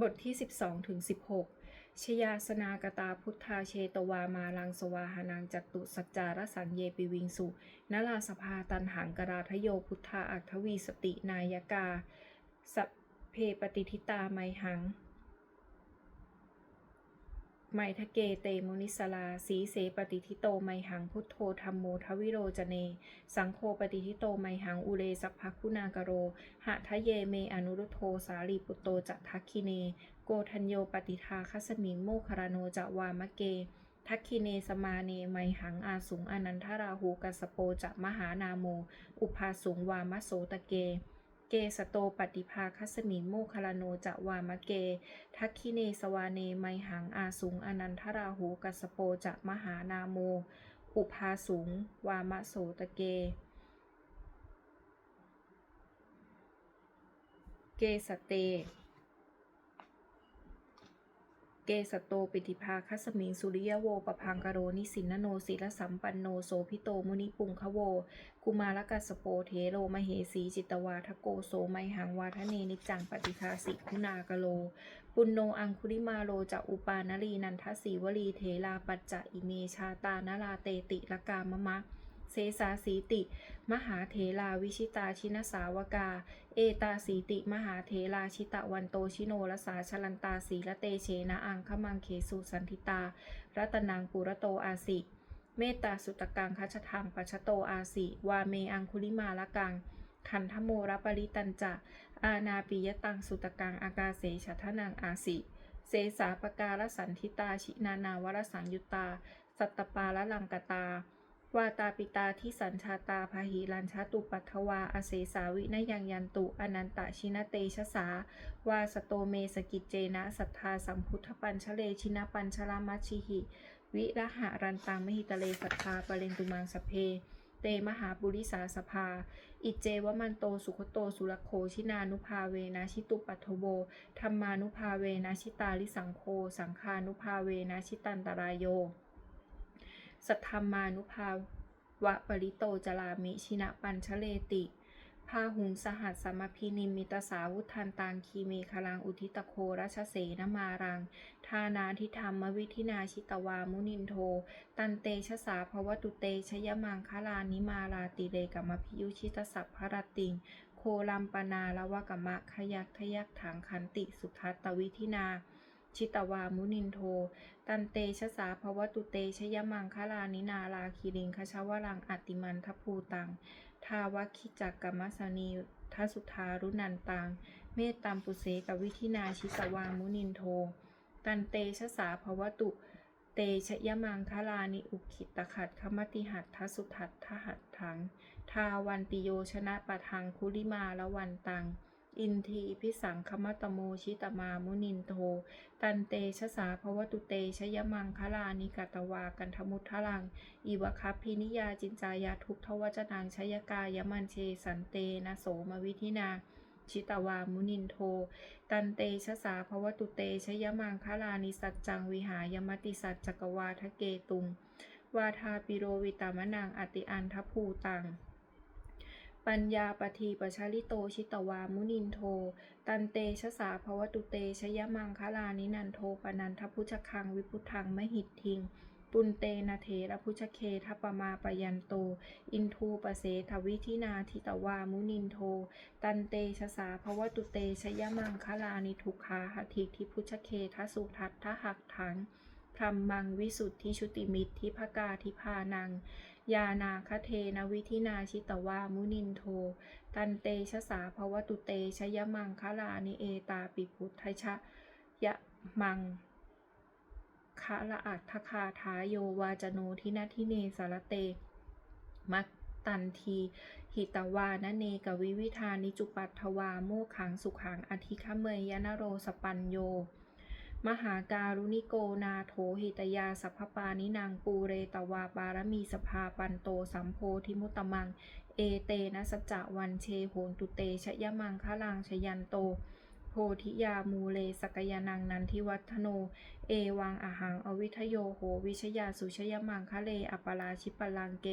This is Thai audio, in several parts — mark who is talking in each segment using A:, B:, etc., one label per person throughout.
A: บทที่ 12ถึง16 ชยาสนากตาพุทธาเชตวามาลังสวาหานังจัตตุสัจจารสันเยปิวิงสุนราสภาตันหังกราทโยพุทธาอัคทวีสตินายกาสเพปฏิทิตาไมหัง ไมทะเกเตมุนิสลา สีเสปฏิทิโตไมหังพุทโธธรรมโมทวิโรจเน สังโฆปฏิทิโตไมหังอุเลสัพพคุณากโร หะทะเยเมอนุรุโธสาลีปุตโตจัตทักคิเน โกทัญโยปฏิทาคัสมิงโมคารโนจะวามะเกทักคิเนสมาเนไมหังอาสุงอนันทราหูกัสสโปจะมหานาโม อุภาสุงวามะโสตะเก เกสโตปฏิภาคัสมิงโมคาโนจะวามะเก ทักคิเนสวาเนไมหังอาสุงอนันทราหูกัสสโปจะมหานาโม อุภาสุง วามะโสตะเก เกสเต เกสโตปิติภาคัสมิงสุริยโวปพังกโรนิสินโนศิลสัมปันโนโสพิโตมุนิปุงคโว กุมารกัสโปเทโรมเหสีจิตวาทโกโสไมหังวาทเนนิจังปฏิภาสิคุณากโล ปุณโนอังคุริมาโลจะอุปานลีนันทสีวลีเทลาปัจจะอิเมชาตานลาเตติละกามะมะ เสสาสีติ มหาเทลาวิชิตาชินสาวกา เอตาสีติ มหาเทลาชิตะวันโตชิโนรสาชลันตาสีละเตเชนะอังคมังเคสุสันทิตา รัตนังปุระโตอาสิ เมตตาสุตกังคัชทังปัชโตอาสิ วาเมอังคุลิมาละกังขันธโมรปริตันจะ อาณาปิยตังสุตกังอากาเสชัทนังอาสิ เสสาปการสันทิตาชินานาวรสังยุตตาสัตตปาละลังกตา วาตาปิตาที่สัญชาตาพาหิลัญชาตุปัทวา อเสสาวินยังยันตุ อนันตชินเตชะสา วาสโตเมสกิจเจนะ สัทธาสัมพุทธปัญชเลชินปัญชลามัชิหิ วิระหะรันตังมหิตเลสัทธาปเรนตุมังสเพเตมหาปุริสาสภา อิจเจวมันโตสุขโตสุรโคชินานุภาเวนะชิตุปัทโวธรรมานุภาเวนะชิตาลิสังโค สังคานุภาเวนะชิตันตรายโย สัทธรรมานุภาวะปริโตจลามิชินะปัญชเลติพาหุงสหัสสมพินิมิตสาวุทันตังคีเมคลังอุทิตโครัชเสนมารัง ทานาทิธรรมวิธินาชิตวามุนินโท ตันเตชะสาภวตุเตชยมังคลานิมาลาติเรกัมพิยุชิตสัพพรติง โคลัมปนาละวะกมะขยักทยักถังขันติสุทัตตวิธินา ชิตวามุนินโท ตันเตชะสาภวตุเตชยมังคลานินาลาคิริงคชวรังอติมันทภูตัง ทาวคิจักกมัสนีทัสุทารุนันตัง เมตตัมปุเสกวิธินาชิตวามุนินโท ตันเตชะสาภวตุ เตชยมังคลานิอุคิตขัดขมติหัตทสุทัตทหัตถัง ทาวันติโยชนะปะทังคุลิมาละวันตัง อินทีพิสังคมตโมชิตมามุนินโท ตันเตชะสาภวตุเตชยมังคลานิกตวากันทมุททลัง อีวคัพพินิยาจินจายาทุกทวจนังชยกายมันเชสันเตนะโสมวิธินาชิตวามุนินโท ตันเตชะสาภวตุเตชยมังคลานิสัจจังวิหายมติสัจจกวาทะเกตุง วาทาปิโรวิตามนังอติอันทภูตัง ปัญญาปทีปชาลิโตชิตวามุนินโท ตันเตชะสาภวตุเตชยมังคลานินันโทปนันทพุชคังวิพุทังมหิตทิง ปุนเตนะเทระพุชเคทัปมาปยันโต อินทูปเสทวิธินาทิตวามุนินโท ตันเตชะสาภวตุเตชยมังคลานิทุขาหทิทิพุชเคทัสุทัตทหักถังพรมมังวิสุทธิชุติมิตรทิภกาทิพานัง ยานาคเทนวิธินาชิตวามุนินโท ตันเตชะสาภวตุเตชยมังคลานิเอตาปิพุทธชะยะมังคะละอัตคาทายโยวาจโนทินาทิเนสารเต มัตตันที หิตวานเนกวิวิธานิจุปัตถวาโมขังสุขังอธิคเมยยนโรสปัญโย มหาการุณิโกนาโถหิตยาสัพพปานินางปูเรตวาปารมีสภาปันโตสัมโพธิมุตตมัง เอเตนะสัจะวันเชโหนตุเตชยมังคะลังชยันโต โพธิยามูเลสกยานังนันทิวัฒโน เอวังอาหังอวิทโยโหวิชยาสุชยมังคะเลอปราชิปลังเก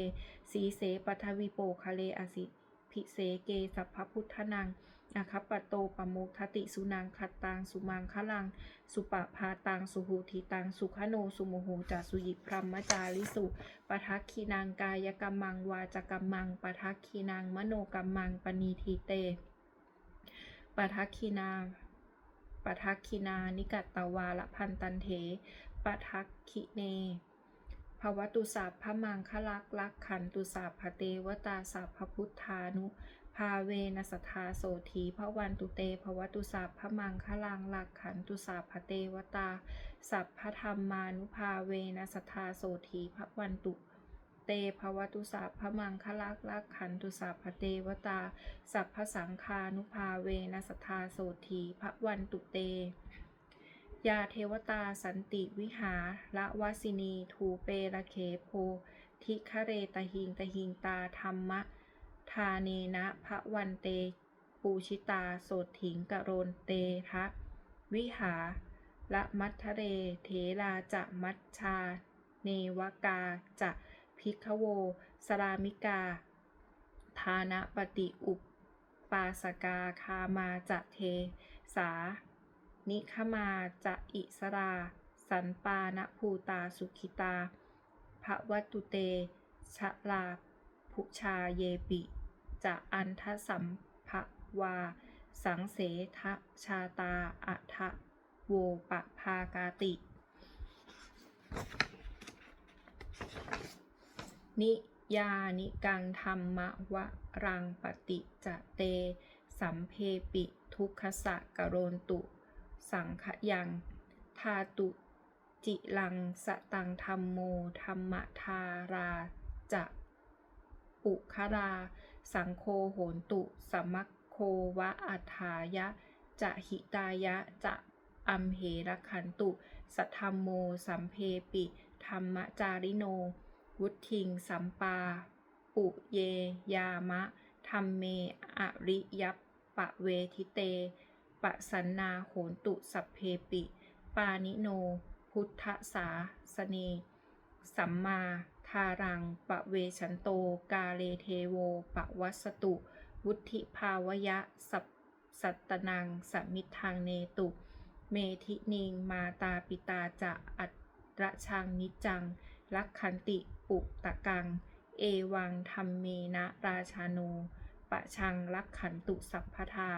A: สีเสปัทวิโปคะเลอสิพิเสเกสัพพพุทธนัง อาคัปปโตปโมกทติสุนังคัตตังสุมังคลัง สุปะพาตังสุหูทิตังสุขโนสุโมโหจัสุยิพรหมจาริสุปทักขีนางกายกรรมังวาจกรรมังปทักขีนางมโนกรรมังปณีทีเตปทักขีนาปทักขีนานิกัตตวาละพันตันเถปทักขิเนภวตุสัพพะมังคลักลักขันตุสัพพะเตวตาสัพพุทธานุ ภาเวนัสทาโสธีพระวันตุเตภวตุสัพพะมังคลังหลักขันตุสัพพเตวตา สัพพะธรรมานุภาเวนัสทาโสธีพระวันตุเตภวตุสัพพะมังคลักลักขันตุสัพพเตวตา สัพพสังฆานุภาเวนัสทาโสธีพระวันตุเตยาเทวตาสันติวิหาละวสินี ทูเประเคโพ ทิคเรตหิงตหิงตาธรรมะ ทาเนนะพระวันเต ปูชิตาโสถิงกะโรนเตทะวิหาละมัทเรเทลาจะมัชชา เนวกาจะพิกโว สรามิกา ทานะปฏิอุปปาสกาคามาจะเท สา นิคมาจะอิสรา สันปานภูตาสุขิตาภวัตุเต ชะลาภุชาเยปิ จะอันทสัมภวา สังเสทะชาตาอัทะโวปะพากาติ นิยานิกังธรรมวรังปฏิจะเต สัมเพปิทุกขสะกโรนตุ สังขยัง ทาตุจิลังสตังธรรมโมธรรมทาราจะปุคารา สังโคโหนตุสมัคโควะอัฏายะ จะหิตายะ จะอัมเหรขันตุ สัทธรรมโม สัมเพปิ ธรรมจาริโน วุทิง สัมปา ปุเย ยามะธรรมเม อริยัปปะเวทิเต ปะสันนาโหนตุสัพเพปิ ปานิโน พุทธสาสเน สัมมา ทารัง ปะเวชันโต กาเลเทโว ปะวัสตุ วุธิภาวยะ สัพสัตตนังสมิทางเนตุ เมทินิง มาตาปิตาจะอัตระชังนิจัง ลักขันติ ปุตะกัง เอวังธรรมเมนะราชาโนปะชังลักขันตุสัพพทา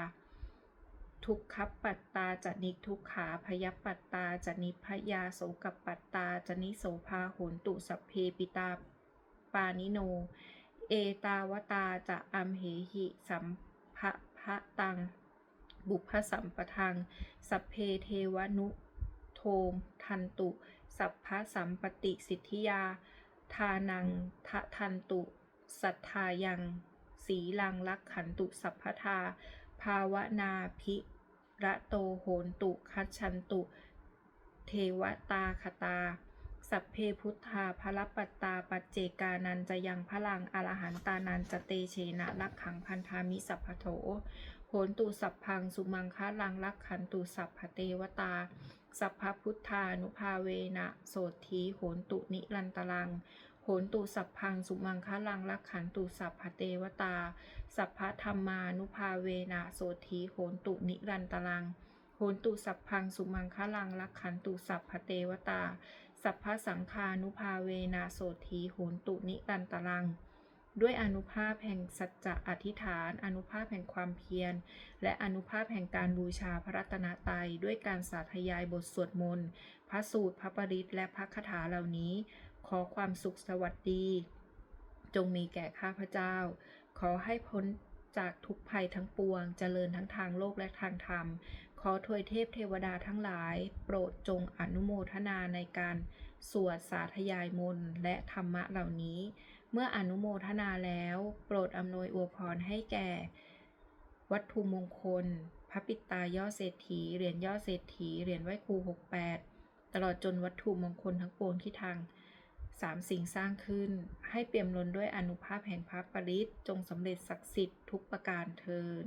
A: ทุกขปัตตาจะนิทุกขาพยปัตตาจะนิพยาโสกปัตตาจะนิโสภาโหนตุสัพเพปิตาปานิโน เอตาวตาจะอัมเหหิสัมภะพะตัง บุพสัมปทัง สัพเพเทวนุโทมทันตุ สัพพะสัมปติสิทธิยา ทานังทะทันตุ สัทธายัง สีลังลักขันตุสัพพทา ภาวนาภิระโตโหนตุคัจฉันตุ เทวตาคตา สัพเพพุทธาภรปัตตาปัจเจกานันจะยังพลังอรหันตานันจะเตเชนะลักขังพันธามิสัพพโถโหนตุสัพพังสุมังคะลังลักขันตุสัพพเทวตา สัพพพุทธานุภาเวนะโสธีโหนตุนิรันตลัง โหนตุสัพพังสุมังคะลังลักขันตุสัพพเทวตา สัพพธรรมานุภาเวนะโสธีโหนตุนิรันตลังโหนตุสัพพังสุมังคะลังลักขันตุสัพพเทวตา สัพพสังฆานุภาเวนะโสธีโหนตุนิรันตลังด้วยอนุภาพแห่งสัจจะอธิษฐาน อนุภาพแห่งความเพียร และอนุภาพแห่งการบูชาพระรัตนตรัย ด้วยการสาธยายบทสวดมนต์ พระสูตร พระปริตและพระคาถาเหล่านี้ อความสุขสวัสดี จงมีแก่ข้าพเจ้า ขอให้พ้นจากทุกภัยทั้งปวง เจริญทั้งทางโลกและทางธรรม ขอถวยเทพเทวดาทั้งหลาย โปรดจงอนุโมทนาในการสวดสาธยายมนต์และธรรมะเหล่านี้ เมื่ออนุโมทนาแล้ว โปรดอำนวยอวยพรให้แก่ วัตถุมงคล พระปิตายอดเศรษฐี เหรียญยอดเศรษฐี เหรียญไหว้ครู 68 ตลอดจนวัตถุมงคลทั้งปวงที่ทาง สามสิ่งสร้างขึ้น ให้เปี่ยมล้นด้วยอนุภาพแห่งพระปริศจงสำเร็จศักดิ์สิทธิ์ทุกประการเทิน